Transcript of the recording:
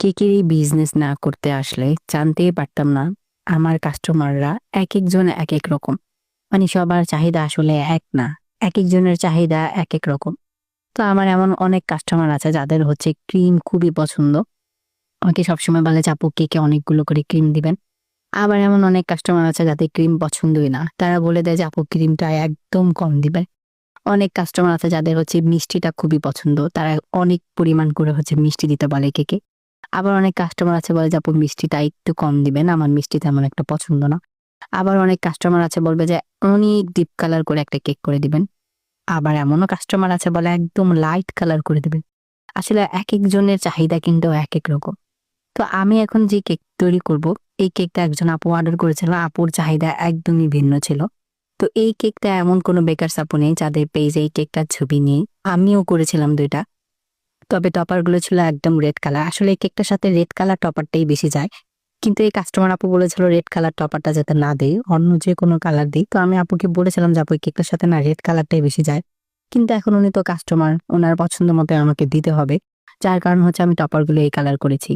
কেকেরই business না করতে আসলে জানতেই পারতাম না আমার কাস্টমাররা এক একজন এক এক রকম। মানে সবার চাহিদা আসলে এক না এক একজনের চাহিদা এক এক রকম। তো আমার এমন অনেক কাস্টমার আছে যাদের হচ্ছে ক্রিম খুবই পছন্দ। আমাকে সবসময় বলে আপু কেকে অনেকগুলো করে ক্রিম দিবেন। আবার এমন অনেক কাস্টমার আছে যাদের ক্রিম পছন্দই না। তারা বলে দেয় যে, আপু ক্রিমটা একদম কম দিবেন। অনেক কাস্টমার আছে যাদের হচ্ছে মিষ্টিটা খুবই পছন্দ। তারা অনেক পরিমাণ করে হচ্ছে মিষ্টি দিতে বলে কেকে আবার অনেক কাস্টমার আছে বলে যে, আপু, মিষ্টিটা একটু কম দিবেন, আমার মিষ্টি তেমন একটা পছন্দ না। আবার অনেক কাস্টমার আছে বলবে যে অনেক ডিপ কালার করে একটা কেক করে দিবেন। আবার এমনও কাস্টমার আছে বলে একদম লাইট কালার করে দিবেন। আসলে এক একজনের চাহিদা কিন্তু এক এক রকম। তো আমি এখন যে কেক তৈরি করব, এই কেকটা একজন আপু অর্ডার করেছিল, আপুর চাহিদা একদমই ভিন্ন ছিল। তো এই কেকটা এমন কোনো বেকার আপু নেই, যাদের পেজে এই কেকটার ছবি নেই। আমিও করেছিলাম দুইটা। তবে টপারগুলো ছিল একদম রেড কালার। আসলে এই কেকটার সাথে রেড কালার টপারটাই বেশি যায়। কিন্তু এই কাস্টমার আপু বলেছিল রেড কালার টপারটা যাতে না দেয়, অন্য যে কোনো কালার দিই। তো আমি আপুকে বলেছিলাম যে, আপু, এই কেকটার সাথে না রেড কালারটাই বেশি যায়। কিন্তু এখন উনি তো কাস্টমার ওনার পছন্দ মতো আমাকে দিতে হবে। যার কারণ হচ্ছে আমি টপারগুলো এই কালার করেছি।